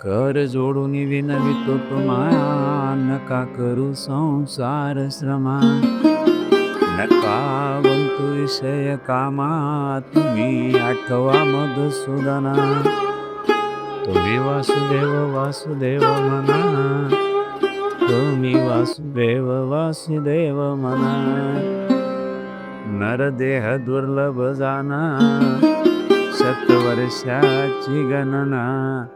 कर जोडून विनवितो माया नका करू संसार श्रमा नका बनतो विषय कामा तुम्ही आठवा मधुसूदना तुम्ही वासुदेव वासुदेव म्हणा. तुम्ही वासुदेव वासुदेव म्हणा. नरदेह दुर्लभ जाना शतवर्षाची गणना.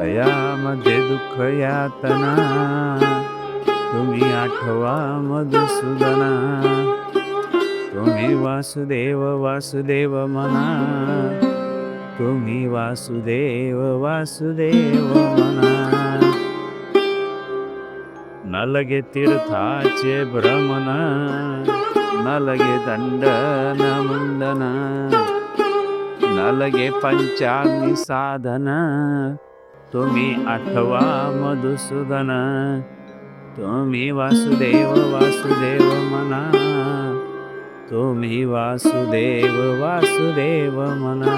तयामध्ये दुःख यातना तुम्ही आठवा मधुसूदना तुम्ही वासुदेव वासुदेव म्हणा तुम्ही वासुदेव वासुदेव म्हणा न लगे तीर्थाचे भ्रमण न लगे दंडन मुंडन न लगे पंचाग्नी साधन तुम्ही आठवा मधुसूदन. तुम्ही वासुदेव वासुदेव म्हणा तुम्ही वासुदेव वासुदेव म्हणा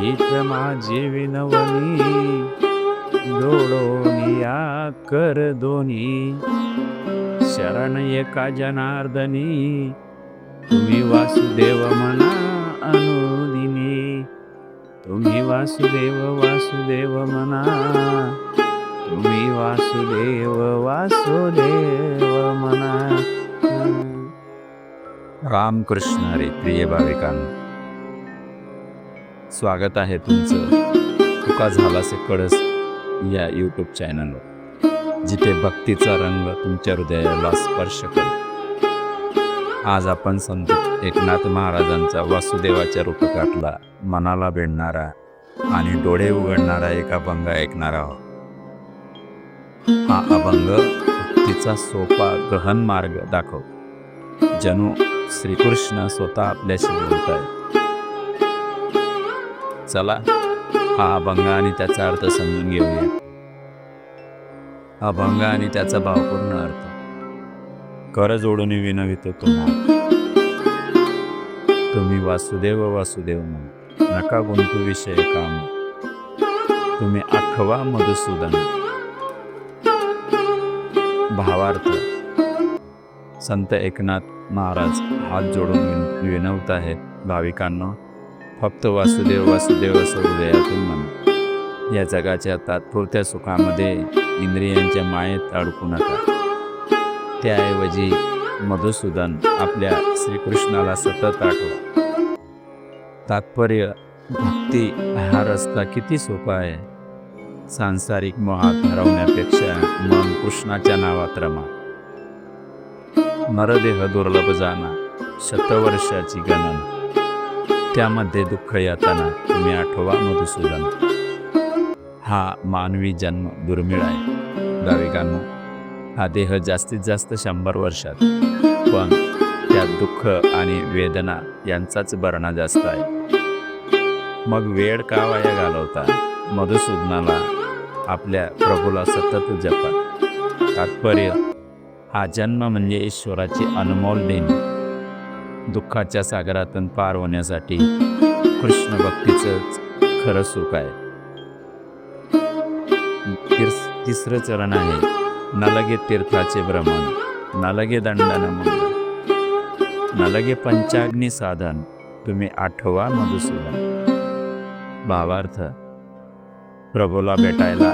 गीत माझी विनवणी. डोळोनिया कर दोन्ही शरण एका जनार्दनी. तुम्ही वासुदेव म्हणा अनुदिनी. तुम्ही वासुदेव वासुदेव म्हणा. तुम्ही वासुदेव वासुदेव म्हणा. रामकृष्ण रे प्रिय भाविकांनो स्वागत आहे तुमचं. तुका झालासे कळस या यूट्यूब चॅनलवर जिथे भक्तीचा रंग तुमच्या हृदयाला स्पर्श करतो आज आपण संत एकनाथ महाराजांचा वासुदेवाच्या रूपकातला मनाला भिडणारा आणि डोळे उघडणारा एक अभंग ऐकणार आहोत. हा अभंग तिचा सोपा गहन मार्ग दाखव जणू श्रीकृष्ण स्वतः आपल्याशी बोलत आहेत चला हा अभंग आणि त्याचा अर्थ समजून घेऊया. अभंग आणि त्याचा भावपूर्ण अर्थ. कर जोडून विनवितो तुम्हा तुम्ही वासुदेव वासुदेव म्हणून. नका गुंतू विषय काम. तुम्ही आठवा मधुसूदन. भावार्थ. संत एकनाथ महाराज हात जोडून विनवत आहेत. भाविकांनो फक्त वासुदेव वासुदेव असं हृदयातून म्हणा. या जगाच्या तात्पुरत्या सुखामध्ये इंद्रियांच्या मायेत अडकू नका. त्याऐवजी मधुसूदन आपल्या श्रीकृष्णाला सतत आठवा. तात्पर्य भक्ती हा रस्ता किती सोपा आहे? सांसारिक मोहात हरवण्यापेक्षा मन कृष्णाच्या नावात रमा. नरदेह दुर्लभ जाना शतवर्षाची गणना. त्यामध्ये दुःख येताना तुम्ही आठवा मधुसूदन. हा मानवी जन्म दुर्मिळ आहे. गाविकांना हा देह जास्तीत जास्त शंभर वर्षात. पण त्यात दुःख आणि वेदना यांचाच बरणा जास्त आहे. मग वेळ का वाया घालवता? मधुसूदनाला आपल्या प्रभूला सतत जपा तात्पर्य हा जन्म म्हणजे ईश्वराची अनमोल देणी. दुःखाच्या सागरातून पार होण्यासाठी कृष्ण भक्तीचंच खरं सुख आहे. तिसरं चरण आहे. न लगे तीर्थाचे भ्रमण न लगे दंडन मंगल पंचाग्नी साधन तुम्ही आठवा मधुसूदन भावार्थ प्रभूला भेटायला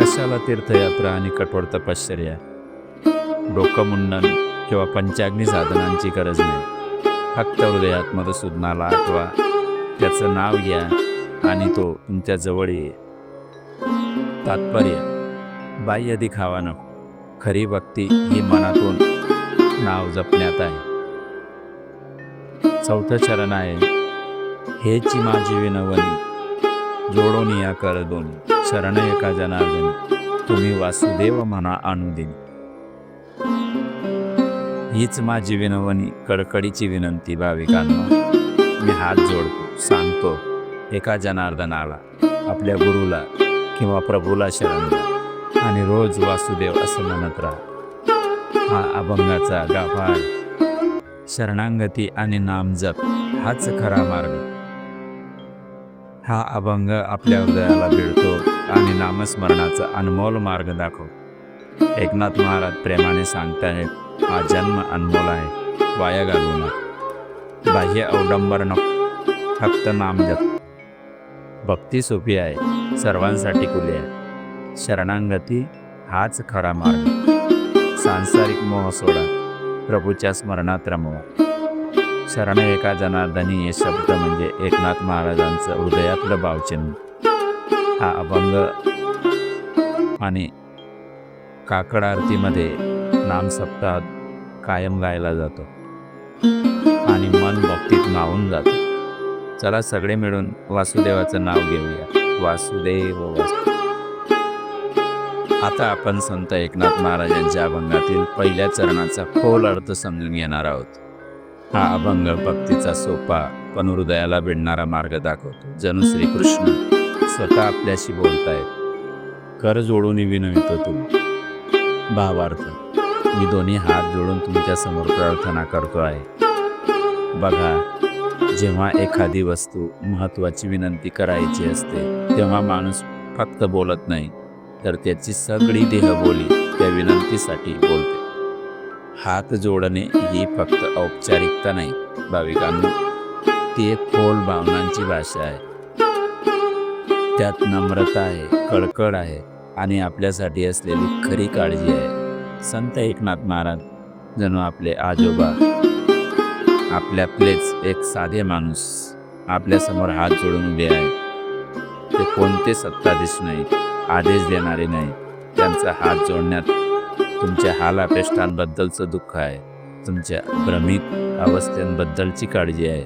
कशाला तीर्थयात्रा आणि कठोर तपश्चर्या डोकं मुंडन किंवा पंचाग्नी साधनांची गरज नाही फक्त हृदयात मधुसूदनाला आठवा त्याचं नाव घ्या आणि तो तुमच्या जवळ ये तात्पर्य बाह्य दिखावा नको खरी भक्ती ही मनातून नाव जपण्यात आहे. चौथं चरण आहे हेची माझी विनवणी जोडून या कर दोन शरण एका जनार्दन तुम्ही वासुदेव म्हणा अनुदिनी हीच माझी विनवणी कडकडीची विनंती भाविकांनो. मी हात जोडतो सांगतो एका जनार्दनाला आपल्या गुरुला किंवा प्रभूला शरण द्या. आणि रोज वासुदेव असं म्हणत राहा. हा अभंगाचा गाभा शरणांगती आणि नामजप हाच खरा मार्ग. हा अभंग आपल्या हृदयाला भिडतो आणि नामस्मरणाचा अनमोल मार्ग दाखव. एकनाथ महाराज प्रेमाने सांगतायत हा जन्म अनमोल आहे वाया घालू नका. बाह्य अवडंबर नको फक्त नामजप. भक्ती सोपी आहे सर्वांसाठी खुली आहे. शरणांगती हाच खरा मार्ग. सांसारिक मोह सोडा. प्रभूच्या स्मरणात रमवा. शरण एका जनार्दनी हे शब्द म्हणजे एकनाथ महाराजांचं हृदयातलं भावचिन्ह हा अभंग आणि काकड आरतीमध्ये नाम सप्ताहात कायम गायला जातो. आणि मन भक्तीत नावून जातं. चला सगळे मिळून वासुदेवाचं नाव घेऊया. वासुदेव वासुदेव आता आपण संत एकनाथ महाराजांच्या अभंगातील पहिल्या चरणाचा खोल अर्थ समजून घेणार आहोत. हा अभंग भक्तीचा सोपा पण हृदयाला भिडणारा मार्ग दाखवतो जणू श्रीकृष्ण स्वतः आपल्याशी बोलतायत. कर जोडून विनवितो तू. भावार्थ मी दोन्ही हात जोडून तुमच्यासमोर प्रार्थना करतो आहे. बघा जेव्हा एखादी वस्तू महत्त्वाची विनंती करायची असते तेव्हा माणूस फक्त बोलत नाही. तर त्याची सगळी देहबोली त्या विनंतीसाठी बोलते. हात जोडणे ही फक्त औपचारिकता नाही भाविकांनो. ती एक खोल भावनांची भाषा आहे. त्यात नम्रता आहे कळकळ आहे आणि आपल्यासाठी असलेली खरी काळजी आहे. संत एकनाथ महाराज जणू आपले आजोबा आपल्यातलेच एक साधे माणूस आपल्यासमोर हात जोडून उभे आहे. ते कोणते सत्ताधीश नाहीत. आदेश देणारे नाही. त्यांचा हात जोडण्यात तुमच्या हालापेष्टांबद्दलचं दुःख आहे. तुमच्या भ्रमित अवस्थेंबद्दलची काळजी आहे.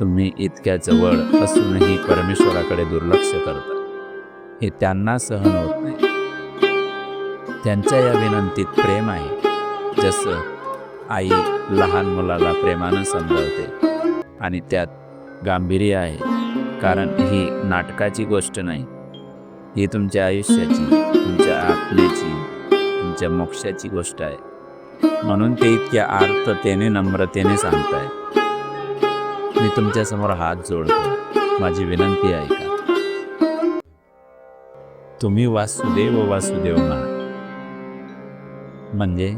तुम्ही इतक्या जवळ असूनही परमेश्वराकडे दुर्लक्ष करता. हे त्यांना सहन होत नाही. त्यांच्या या विनंतीत प्रेम आहे. जसं आई लहान मुलाला प्रेमानं समजावते आणि त्यात गांभीर्य आहे. कारण ही नाटकाची गोष्ट नाही. ही तुमच्या आयुष्याची तुमच्या आत्म्याची तुमच्या मोक्षाची गोष्ट आहे. म्हणून ते इतक्या आर्ततेने नम्रतेने सांगताय. मी तुमच्यासमोर हात जोडतो. माझी विनंती ऐका तुम्ही वासुदेव वासुदेव म्हणा. म्हणजे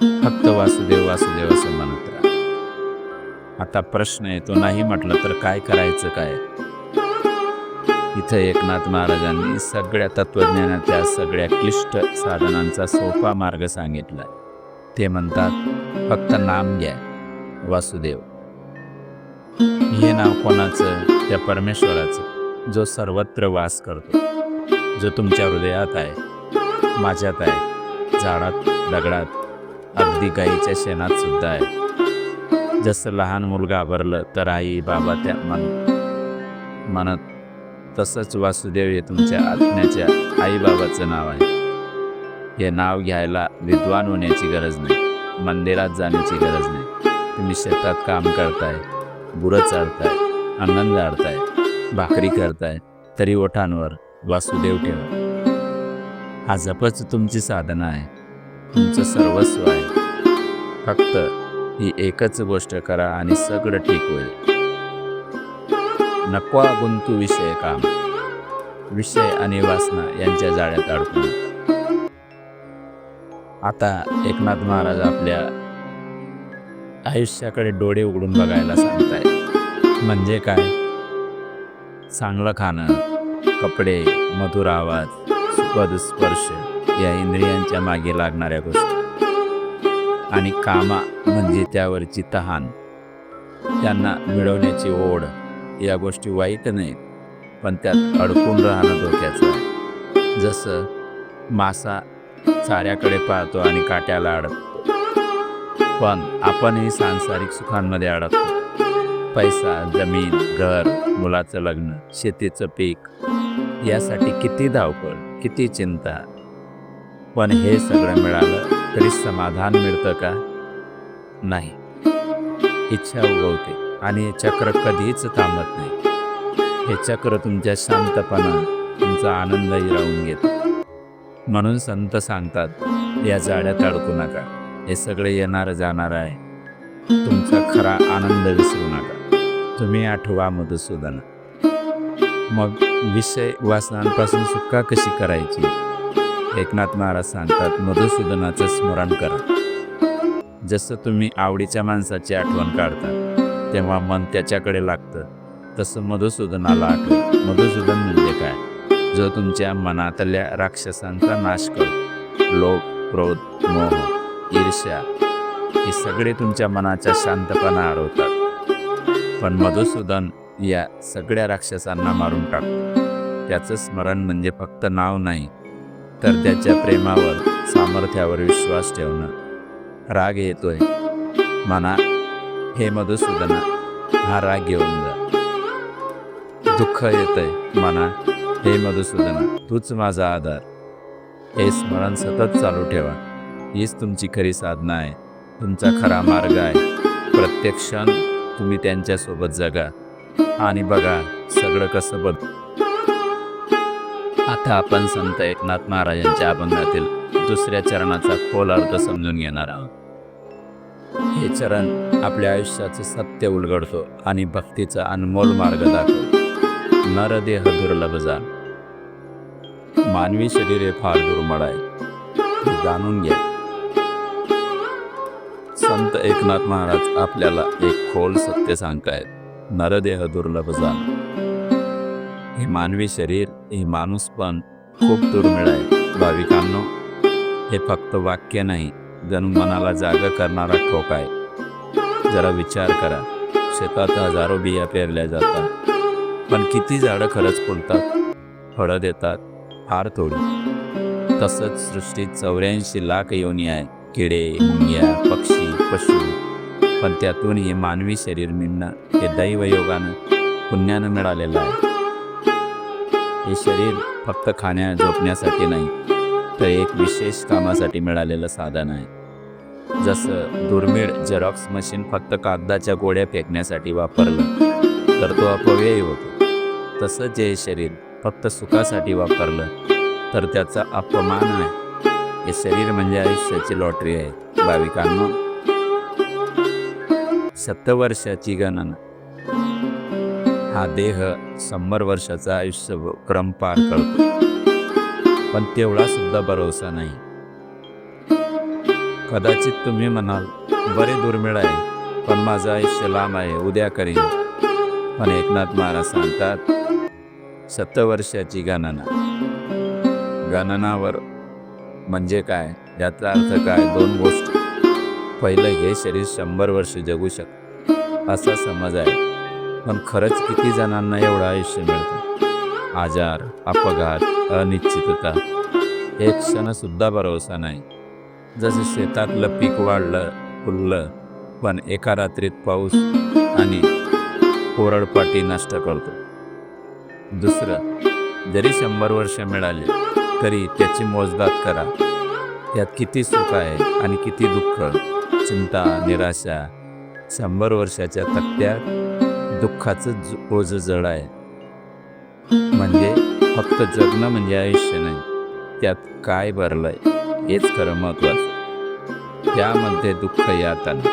फक्त वासुदेव वासुदेव असं म्हणत राहा. आता प्रश्न येतो नाही म्हटलं तर काय करायचं काय? इथं एकनाथ महाराजांनी सगळ्या तत्वज्ञानाच्या सगळ्या क्लिष्ट साधनांचा सोपा मार्ग सांगितला. ते म्हणतात फक्त नाम घ्या वासुदेव. हे नाव कोणाचं? त्या परमेश्वराचं जो सर्वत्र वास करतो जो तुमच्या हृदयात आहे माझ्यात आहे झाडात दगडात अगदी गाईच्या शेणात सुद्धा आहे. जसं लहान मुलगा भरलं तर आई बाबा त्या मन म्हणत तसंच वासुदेव हे तुमच्या आत्म्याच्या आईबाबाचं नाव आहे. हे नाव घ्यायला विद्वान होण्याची गरज नाही. मंदिरात जाण्याची गरज नाही. तुम्ही शेतात काम करताय बुरं चालताय अन्न जाळताय भाकरी करताय तरी ओठांवर वासुदेव ठेवा. हा जपच तुमची साधना आहे. तुमचं सर्वस्व आहे. फक्त ही एकच गोष्ट करा आणि सगळं ठीक होईल. नको गुंतू विषय काम. विषय आणि वासना यांच्या जाळ्यात अडकून. आता एकनाथ महाराज आपल्या आयुष्याकडे डोळे उघडून बघायला सांगताय म्हणजे काय? चांगलं खाणं कपडे मधुर आवाज सुखद स्पर्श या इंद्रियांच्या मागे लागणाऱ्या गोष्टी. आणि कामा म्हणजे त्यावरची तहान. त्यांना मिळवण्याची ओढ या गोष्टी वाईट नाहीत पण त्यात अडकून राहणं धोक्याचं आहे. जसं मासा चाऱ्याकडे पाहतो आणि काट्याला अडकतो. पण आपणही सांसारिक सुखांमध्ये अडकतो. पैसा जमीन घर मुलाचं लग्न शेतीचं पीक यासाठी किती धावपळ किती चिंता. पण हे सगळं मिळालं तरी समाधान मिळतं का? नाही. इच्छा उगवते. आणि हे चक्र कधीच थांबत नाही. हे चक्र तुमच्या शांतपणा तुमचा आनंदही राहून घेतं. म्हणून संत सांगतात या जाड्यात अडकू नका. हे सगळे येणार जाणार आहे. तुमचा खरा आनंद विसरू नका. तुम्ही आठवा मधुसूदन. मग विषय वासनांपासून सुटका कशी करायची? एकनाथ महाराज सांगतात मधुसूदनाचं स्मरण करा. जसं तुम्ही आवडीच्या माणसाची आठवण काढता तेव्हा मन त्याच्याकडे लागतं. तसं मधुसूदनाला आठवण मधुसूदन म्हणजे काय? जो तुमच्या मनातल्या राक्षसांचा नाश करतो. लोभ क्रोध मोह ईर्ष्या हे सगळे तुमच्या मनाच्या शांतपणा हरवतात. पण मधुसूदन या सगळ्या राक्षसांना मारून टाकतो. त्याचं स्मरण म्हणजे फक्त नाव नाही तर त्याच्या प्रेमावर सामर्थ्यावर विश्वास ठेवणं. राग येतोय. मना हे मधुसूदना हा राग घेऊन जा दुःख येतंय म्हणा हे मधुसूदना तूच माझा आधार हे स्मरण सतत चालू ठेवा हीच तुमची खरी साधना आहे तुमचा खरा मार्ग आहे प्रत्येक क्षण तुम्ही त्यांच्यासोबत जगा आणि बघा सगळं कसं बद आता आपण संत एकनाथ महाराजांच्या अभंगातील दुसऱ्या चरणाचा खोल अर्थ समजून घेणार आहोत हे चरण आपल्या आयुष्याचं सत्य उलगडतो आणि भक्तीचा अनमोल मार्ग दाखवतो. नरदेह दुर्लभ जाण. मानवी शरीर हे फार दुर्मिळ आहे. जाणून घ्या. संत एकनाथ महाराज आपल्याला एक खोल सत्य सांगतायत. नरदेह दुर्लभ जाण. हे मानवी शरीर हे माणूस पण खूप दुर्मिळ आहे. भाविकांनो हे फक्त वाक्य नाही. जणू मनाला जागा करणारा ठोक आहे. जरा विचार करा. शेतात हजारो बिया पेरल्या जातात. पण किती झाडं खरंच फुलतात? फळं देतात. फार थोडी. तसंच सृष्टीत चौऱ्याऐंशी लाख योनी आहे किडे मुंग्या पक्षी पशु. पण त्यातून हे मानवी शरीर मिळणं हे दैवयोगानं पुण्यानं मिळालेलं आहे. हे शरीर फक्त खाण्या झोपण्यासाठी नाही तर एक विशेष कामासाठी मिळालेलं साधन आहे. जसं दुर्मिळ झेरॉक्स मशीन फक्त कागदाच्या गोळ्या फेकण्यासाठी वापरलं तर तो अपव्ययी होतो. तसंच जे शरीर फक्त सुखासाठी वापरलं तर त्याचा अपमान आहे. हे शरीर म्हणजे आयुष्याची लॉटरी आहे भाविकांना. शतवर्षाची गणना. हा देह शंभर वर्षाचा आयुष्य क्रम पार करतो. पण तेवढा सुद्धा भरोसा नाही. कदाचित तुम्ही म्हणाल बरे दुर्मिळ आहे पण माझं आयुष्य लांब आहे उद्या करीन. पण एकनाथ महाराज सांगतात सत्तवर्षाची गणना. गणनावर म्हणजे काय? याचा अर्थ काय? दोन गोष्टी. पहिलं हे शरीर शंभर वर्ष जगू शकतं असा समज आहे. पण खरंच किती जणांना एवढं आयुष्य मिळतं? आजार अपघात अनिश्चितता एक क्षणसुद्धा भरोसा नाही. जसं शेतातलं पीक वाढलं फुललं पण एका रात्रीत पाऊस आणि कोरडपाटी नष्ट करतो. दुसरं जरी शंभर वर्ष मिळाले तरी त्याची मोजदात करा. त्यात किती सुख आहे आणि किती दुःख चिंता निराशा शंभर वर्षाच्या तक्त्यात दुःखाचं ज- ओझ जड आहे. म्हणजे फक्त जगणं म्हणजे आयुष्य नाही त्यात काय भरलंय हेच खरं महत्त्वाचं. त्यामध्ये दुःख यातना.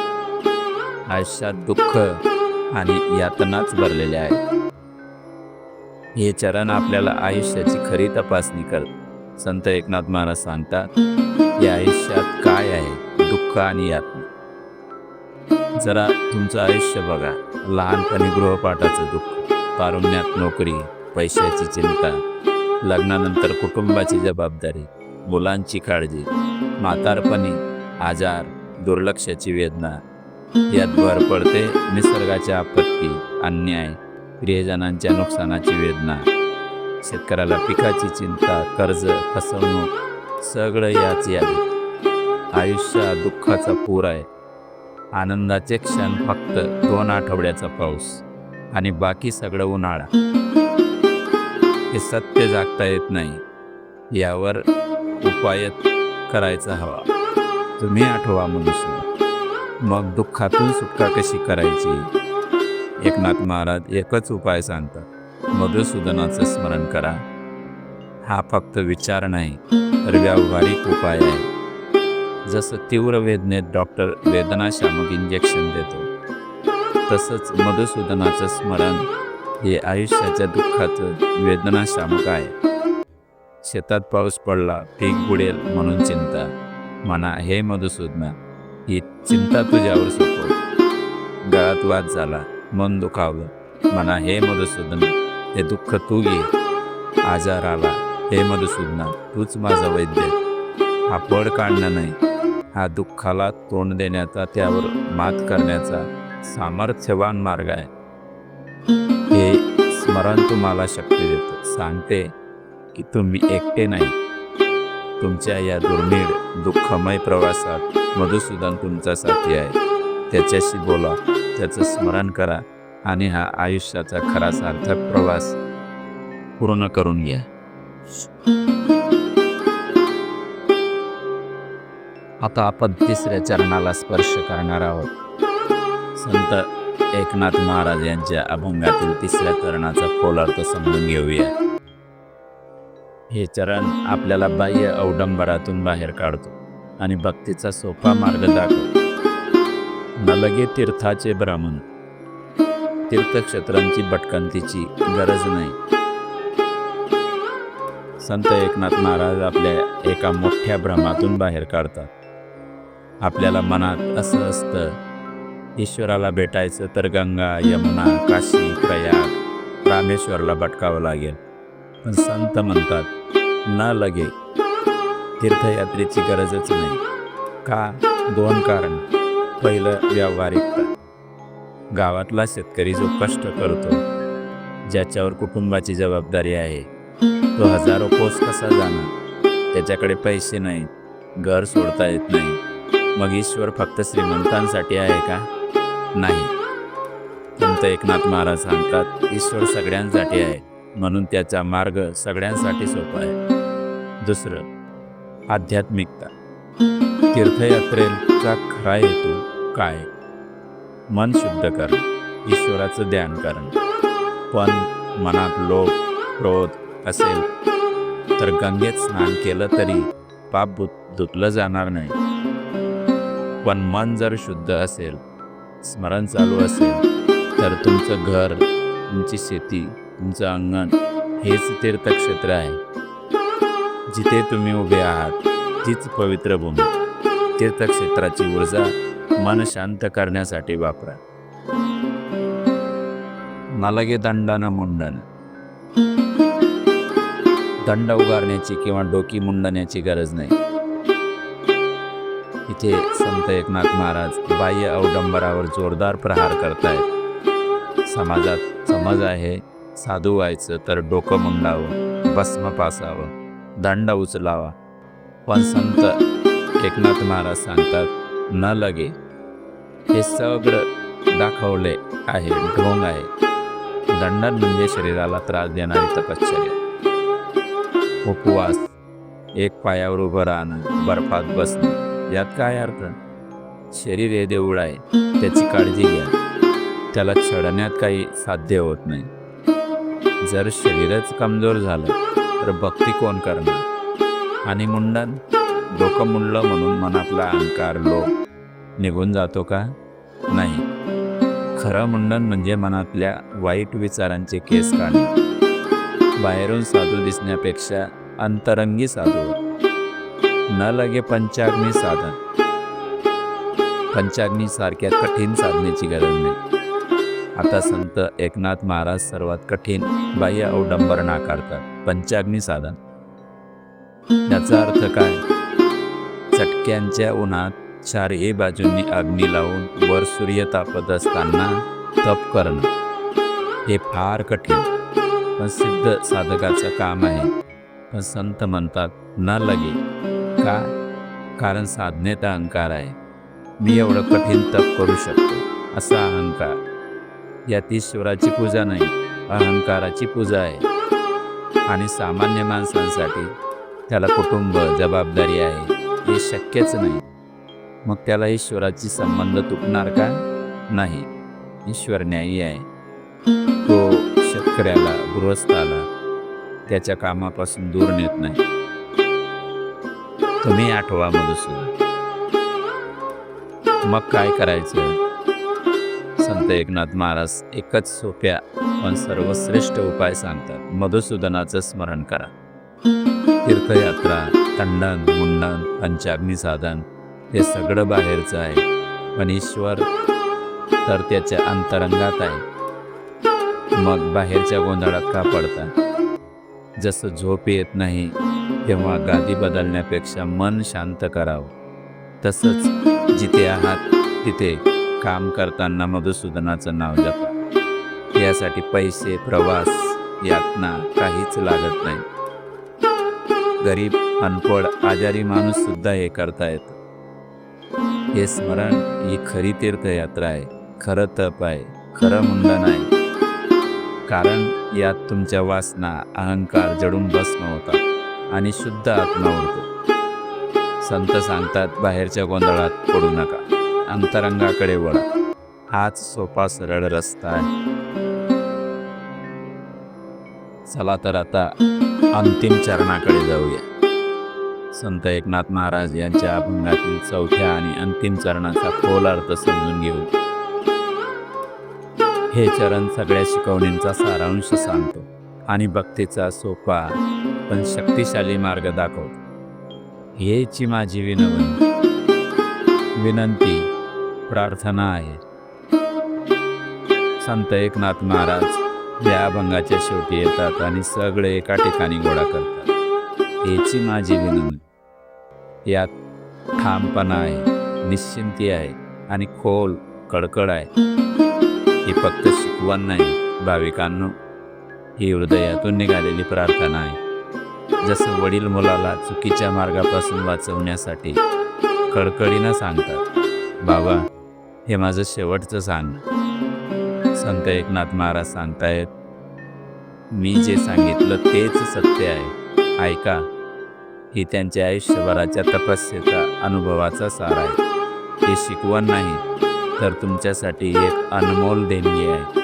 आयुष्यात दुःख आणि यातनाच भरलेल्या आहेत हे चरण आपल्याला आयुष्याची खरी तपासणी करत संत एकनाथ महाराज सांगतात या आयुष्यात काय आहे? दुःख आणि यातना. जरा तुमचं आयुष्य बघा लहानपणी गृहपाठाचं दुःख तारुण्यात नोकरी पैशाची चिंता लग्नानंतर कुटुंबाची जबाबदारी मुलांची काळजी म्हातारपणी आजार दुर्लक्षाची वेदना यात भर पडते निसर्गाच्या आपत्ती अन्याय प्रियजनांच्या नुकसानाची वेदना शेतकऱ्याला पिकाची चिंता कर्ज फसवणूक सगळं याच यादी. आयुष्य दुःखाचा पूर आहे. आनंदाचे क्षण फक्त दोन आठवड्याचा पाऊस आणि बाकी सगळं उन्हाळा. हे सत्य जागता येत नाही यावर उपाय करायचा हवा. तुम्ही आठवा मनुष्य. मग दुःखातून सुटका कशी करायची? एकनाथ महाराज एकच उपाय सांगतात. मधुसूदनाचं स्मरण करा. हा फक्त विचार नाही तर व्यावहारिक उपाय आहे. जसं तीव्र वेदनेत डॉक्टर वेदनाशामक इंजेक्शन देतो तसंच मधुसूदनाचं स्मरण हे आयुष्याच्या दुःखाचं वेदनाशामक आहे. शेतात पाऊस पडला पीक बुडेल म्हणून चिंता. म्हणा हे मधुसूदना ही चिंता तुझ्यावर सोपव गळात वाद झाला मन दुखावलं. म्हणा हे मधुसूदना हे दुःख तू घे. आजार आला हे मधुसूदना तूच माझा वैद्य. हा पड काढणं नाही. हा दुःखाला तोंड देण्याचा त्यावर मात करण्याचा सामर्थ्यवान मार्ग आहे. स्मरण तुम्हाला शक्ती देतं. सांगते की तुम्ही एकटे नाही. तुमच्या या दुर्मिळ दुःखमय प्रवासात मधुसूदन तुमचा साथी आहे. त्याच्याशी बोला त्याचं स्मरण करा आणि हा आयुष्याचा खरा सार्थक प्रवास पूर्ण करून घ्या. आता आपण तिसऱ्या चरणाला स्पर्श करणार आहोत. संत एकनाथ महाराज यांच्या अभंगातील तिसऱ्या चरणाचा खोल अर्थ समजून घेऊया. हे चरण आपल्याला बाह्य अवडंबरातून बाहेर काढतो आणि भक्तीचा सोपा मार्ग दाखवतो. नलगे तीर्थाचे ब्राह्मण. तीर्थक्षेत्रांची भटकंतीची गरज नाही. संत एकनाथ महाराज आपल्या एका मोठ्या भ्रमातून बाहेर काढतात. आपल्याला मनात असं असतं ईश्वराला भेटायचं तर गंगा यमुना काशी प्रयाग रामेश्वरला भटकावं लागेल. पण संत म्हणतात न लगे तीर्थयात्रेची गरजच नाही. का? दोन कारण. पहिलं व्यावहारिकता गावातला शेतकरी जो कष्ट करतो ज्याच्यावर कुटुंबाची जबाबदारी आहे तो हजारो कोस कसा जाणार? त्याच्याकडे पैसे नाहीत घर सोडता येत नाही. मग ईश्वर फक्त श्रीमंतांसाठी आहे का? नाही. संत एकनाथ महाराज सांगतात ईश्वर सगळ्यांसाठी आहे म्हणून त्याचा मार्ग सगळ्यांसाठी सोपा आहे. दुसरं आध्यात्मिकता तीर्थयात्रेचा खरा हेतू काय? मन शुद्ध करणं ईश्वराचं ध्यान करणं. पण मनात लोभ क्रोध असेल तर गंगेत स्नान केलं तरी पाप भूत- धुतलं जाणार नाही. पण मन जर शुद्ध असेल स्मरण चालू असेल तर तुमचं घर तुमची शेती तुमचं अंगण हेच तीर्थक्षेत्र आहे. जिथे तुम्ही उभे आहात तीच पवित्र भूमी. तीर्थक्षेत्राची ऊर्जा मन शांत करण्यासाठी वापरा. नलगे दंडानं मुंडन. दंड उगारण्याची किंवा डोकी मुंडण्याची गरज नाही. इथे संत एकनाथ महाराज बाह्य अवडंबरावर जोरदार प्रहार करतायत. समाजात समज आहे साधू व्हायचं तर डोकं मुंडावं भस्म पासावं दंड उचलावा. पण संत एकनाथ महाराज सांगतात न लगे. हे सगळं दाखवले आहे ढोंग आहे. दंडन म्हणजे शरीराला त्रास देणारी तपश्चर्या. उपवास एक पायावर उभं राहणं बर्फात बसणं. यात काय अर्थ? शरीर हे देऊळ आहे त्याची काळजी घ्या. त्याला चढण्यात काही साध्य होत नाही. जर शरीरच कमजोर झालं तर भक्ती कोण करणार? आणि मुंडन? डोकं मुंडलं म्हणून मनातला अहंकार लोभ निघून जातो का? नाही. खरं मुंडन म्हणजे मनातल्या वाईट विचारांचे केस काढणे. बाहेरून साधू दिसण्यापेक्षा अंतरंगी साधू. न लगे पंचाग्नी साधन। पंचाग्नी सारख्या कठीण साधनेची गरज नाही. आता संत एकनाथ महाराज सर्वात कठीण बाह्य अवडंबर नाकारतात. पंचाग्नी साधन. याचा अर्थ काय? चटक्यांच्या उन्हात चारही बाजूंनी अग्नी लावून वर सूर्य तापत असताना तप करणं हे फार कठीण पण सिद्ध साधकाचं काम आहे. पण संत म्हणतात न लगे का कारण साधनेत अहंकार आहे मी एवढं कठीण तप करू शकतो असा अहंकार. यात ईश्वराची पूजा नाही अहंकाराची पूजा आहे. आणि सामान्य माणसांसाठी त्याला कुटुंब जबाबदारी आहे हे शक्यच नाही. मग त्याला ईश्वराची संबंध तुटणार का? नाही. ईश्वर न्यायी आहे. तो शेतकऱ्याला गृहस्थाला त्याच्या कामापासून दूर नेत नाही. तुम्ही आठवा मधुसूदन. मग काय करायचं? संत एकनाथ महाराज एकच सोप्या पण सर्वश्रेष्ठ उपाय सांगतात. मधुसूदनाचं स्मरण करा. तीर्थयात्रा खंडन मुंडन पंचाग्नी साधन हे सगळं बाहेरचं आहे. पण ईश्वर तर त्याच्या अंतरंगात आहे. मग बाहेरच्या गोंधळात का पडता? जसं झोप येत नाही तेव्हा गादी बदलण्यापेक्षा मन शांत करावं. तसंच जिथे आहात तिथे काम करताना मधुसूदनाचं नाव जपा. यासाठी पैसे प्रवास यातना काहीच लागत नाही गरीब अनपड आजारी माणूस सुद्धा हे करता येतं. हे स्मरण ही खरी तीर्थयात्रा आहे. खरं तप आहे. खरं मुंडन आहे. कारण यात तुमच्या वासना अहंकार जडून भस्म होतात. आणि शुद्ध आत्मा उडतो संत सांगतात बाहेरच्या गोंधळात पडू नका. अंतरंगाकडे वळा. हाच सोपा सरळ रस्ता आहे. चला तर आता अंतिम चरणाकडे जाऊया. संत एकनाथ महाराज यांच्या अभंगातील चौथ्या आणि अंतिम चरणाचा खोल अर्थ समजून घेऊ. हे चरण सगळ्या शिकवणींचा सारांश सांगतो आणि भक्तीचा सोपा पण शक्तिशाली मार्ग दाखवतो. हेची माझी विनवणी. विनंती प्रार्थना आहे. संत एकनाथ महाराज या अभंगाच्या शेवटी येतात आणि सगळे एका ठिकाणी गोळा करतात. हेची माझी विनंती यात ठामपणा आहे निश्चिंती आहे आणि खोल कडकड आहे. ही फक्त शिकवण नाही भाविकांनो. ही हृदयातून निघालेली प्रार्थना आहे. जसं वडील मुलाला चुकीच्या मार्गापासून वाचवण्यासाठी कडकडीनं सांगतात. बाबा हे माझं शेवटचं सांग. संत एकनाथ महाराज सांगतायत मी जे सांगितलं तेच सत्य आहे. ऐका ही त्यांच्या आयुष्यभराच्या तपस्येचा अनुभवाचा सार आहे. हे शिकवण नाही तर तुमच्यासाठी एक अनमोल देणगी आहे.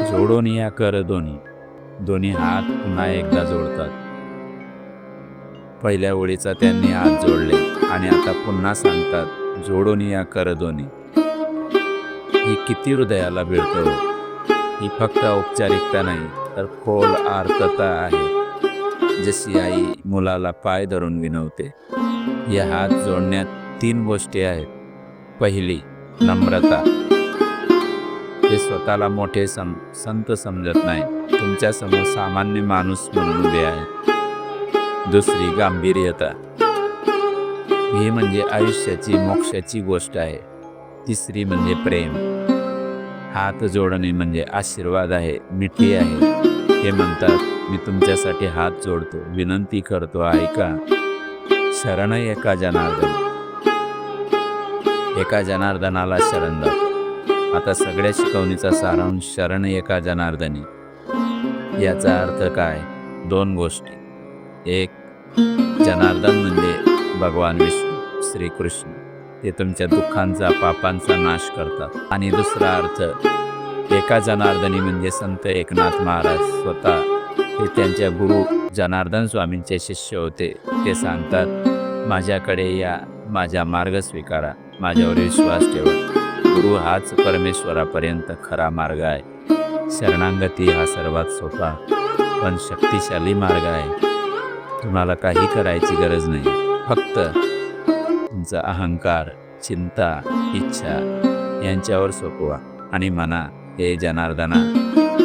जोडून या कर दोन्ही. दोन्ही हात पुन्हा एकदा जोडतात. पहिल्या ओळीचा त्यांनी हात जोडले आणि आता पुन्हा सांगतात जोडोनी या करदोनी. ही किती हृदयाला भिडतो? ही फक्त औपचारिकता नाही तर खोल आर्तता आहे जशी आई मुलाला पाय धरून विनवते. या हात जोडण्यात तीन गोष्टी आहेत. पहिली नम्रता. ते स्वतःला मोठे सम संत समजत नाही. तुमच्यासमोर सामान्य माणूस म्हणून उभे आहे. दुसरी गांभीर्यता. हे म्हणजे आयुष्याची मोक्षाची गोष्ट आहे. तिसरी म्हणजे प्रेम. हात जोडणे म्हणजे आशीर्वाद आहे मिठी आहे. हे म्हणतात मी तुमच्यासाठी हात जोडतो विनंती करतो ऐका. शरण एका जनार्दन. एका जनार्दनाला शरण जातो आता सगळ्या शिकवणीचा सारांश शरण एका जनार्दनी. याचा अर्थ काय? दोन गोष्टी. एक जनार्दन म्हणजे भगवान विष्णू श्रीकृष्ण. ते तुमच्या दुःखांचा पापांचा नाश करतात. आणि दुसरा अर्थ एका जनार्दनी म्हणजे संत एकनाथ महाराज स्वतः हे त्यांच्या गुरु जनार्दन स्वामींचे शिष्य होते. ते सांगतात माझ्याकडे या माझा मार्ग स्वीकारा. माझ्यावर विश्वास ठेवा. गुरु हाच परमेश्वरापर्यंत खरा मार्ग आहे. शरणांगती हा सर्वात सोपा पण शक्तिशाली मार्ग आहे. तुम्हाला काही करायची गरज नाही. फक्त तुमचा अहंकार चिंता इच्छा यांच्यावर सोपवा आणि म्हणा हे जनार्दना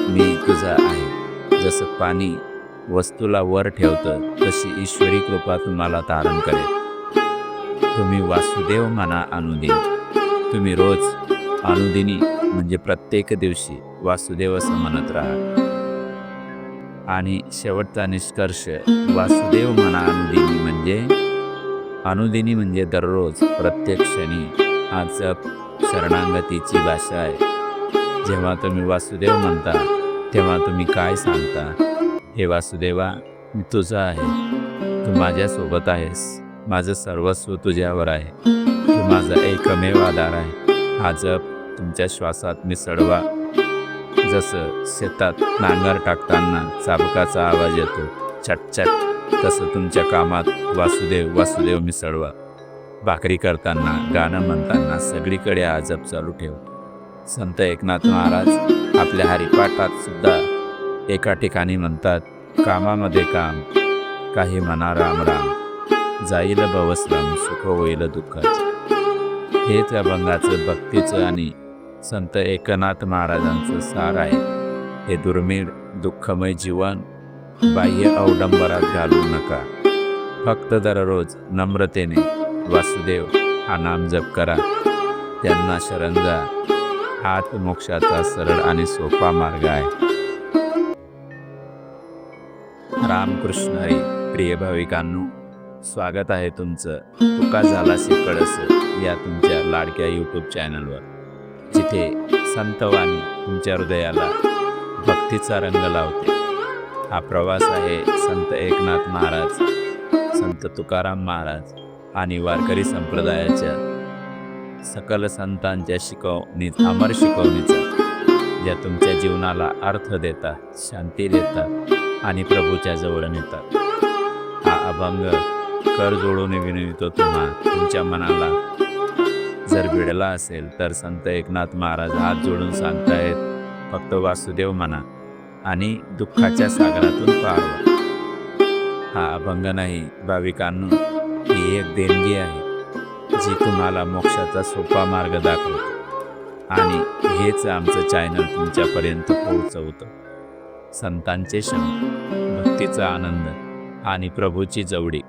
मी तुझा आहे. जसं पाणी वस्तूला वर ठेवतं तशी ईश्वरी कृपा तुम्हाला तारण करेल. तुम्ही वासुदेव म्हणा अनुदिन. तुम्ही रोज अनुदिनी म्हणजे प्रत्येक दिवशी वासुदेव असं म्हणत राहा. आणि शेवटचा निष्कर्ष वासुदेव म्हणा अनुदिनी म्हणजे अनुदिनी म्हणजे दररोज प्रत्येक क्षणी हा जप शरणांगतीची भाषा आहे. जेव्हा तुम्ही वासुदेव म्हणता तेव्हा तुम्ही काय सांगता? हे वासुदेवा मी तुझा आहे. तू माझ्यासोबत आहेस. माझं सर्वस्व तुझ्यावर आहे. तू माझा एकमेव आधार आहे. हा जप तुमच्या श्वासात मिसळवा. जसं शेतात नांगर टाकताना चाबकाचा आवाज येतो चटचट तसं तुमच्या कामात वासुदेव वासुदेव मिसळवा. भाकरी करताना गाणं म्हणताना सगळीकडे आजब चालू ठेव. संत एकनाथ महाराज आपल्या हरिपाठात सुद्धा एका ठिकाणी म्हणतात कामामध्ये काम काही म्हणा राम राम. जाईल भवश्रम सुख होईल दुःखाचे हेच अभंगाचं भक्तीचं आणि संत एकनाथ महाराजांचं सार आहे. हे दुर्मिळ दुःखमय जीवन बाह्य अवडंबरात घालू नका. फक्त दररोज नम्रतेने वासुदेव हा नाम जप करा. त्यांना शरण जा हात मोक्षाचा सरळ आणि सोपा मार्ग आहे. रामकृष्ण हरी प्रिय भाविकांनो स्वागत आहे तुमचं. तुका झाला कळस या तुमच्या लाडक्या यूट्यूब चॅनलवर जिथे संतवाणी तुमच्या हृदयाला भक्तीचा रंग लावते. हा प्रवास आहे संत एकनाथ महाराज संत तुकाराम महाराज आणि वारकरी संप्रदायाच्या सकल संतांच्या शिकवणी अमर शिकवणीचा ज्या तुमच्या जीवनाला अर्थ देतात शांती देतात आणि प्रभूच्या जवळ नेतात. हा अभंग कर जोडून विनवितो तुम्हा तुमच्या मनाला जर भिडला असेल तर संत एकनाथ महाराज हात जोडून सांगतायत फक्त वासुदेव म्हणा आणि दुःखाच्या सागरातून पार हा अभंग नाही भाविकांनो ही एक देणगी आहे जी तुम्हाला मोक्षाचा सोपा मार्ग दाखवतो आणि हेच आमचं चॅनल तुमच्यापर्यंत पोहोचवतं. संतांचे शब्द भक्तीचा आनंद आणि प्रभूची जवळीक.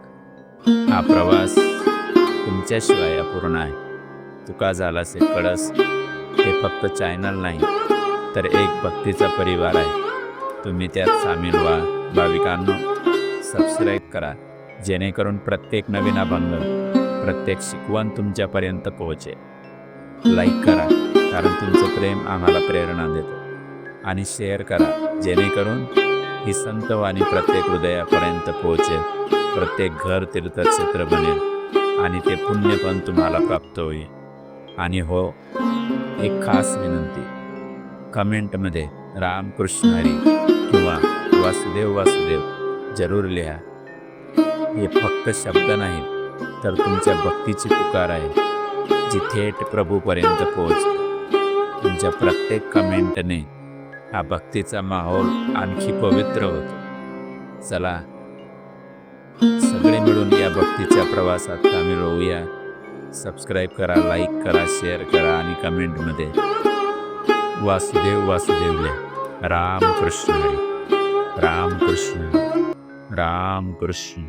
हा प्रवास तुमच्याशिवाय अपूर्ण आहे. तुका झालासे कळस. हे फक्त चॅनल नाही तर एक भक्तीचा परिवार आहे. तुम्ही त्यात सामील व्हा. भाविकांना सबस्क्राईब करा जेणेकरून प्रत्येक नवीन अभंग प्रत्येक शिकवण तुमच्यापर्यंत पोहोचेल. लाईक करा कारण तुमचं प्रेम आम्हाला प्रेरणा देतं. आणि शेअर करा जेणेकरून ही संतवाणी प्रत्येक हृदयापर्यंत पोहोचेल प्रत्येक घर तीर्थक्षेत्र बनेल आणि ते पुण्य पण तुम्हाला प्राप्त होईल. आणि हो एक खास विनंती. कमेंटमध्ये रामकृष्ण हरी किंवा वासुदेव वासुदेव जरूर लिहा. हे फक्त शब्द नाहीत तर तुमच्या भक्तीची पुकार आहे जी थेट प्रभूपर्यंत पोहोच तुमच्या प्रत्येक कमेंटने हा भक्तीचा माहोल आणखी पवित्र होतो. चला सगळे मिळून या भक्तीच्या प्रवासात सामील होऊया सबस्क्राईब करा लाईक करा शेअर करा आणि कमेंटमध्ये वासुदेव वासुदेव लिहा. रामकृष्ण रामकृष्ण रामकृष्ण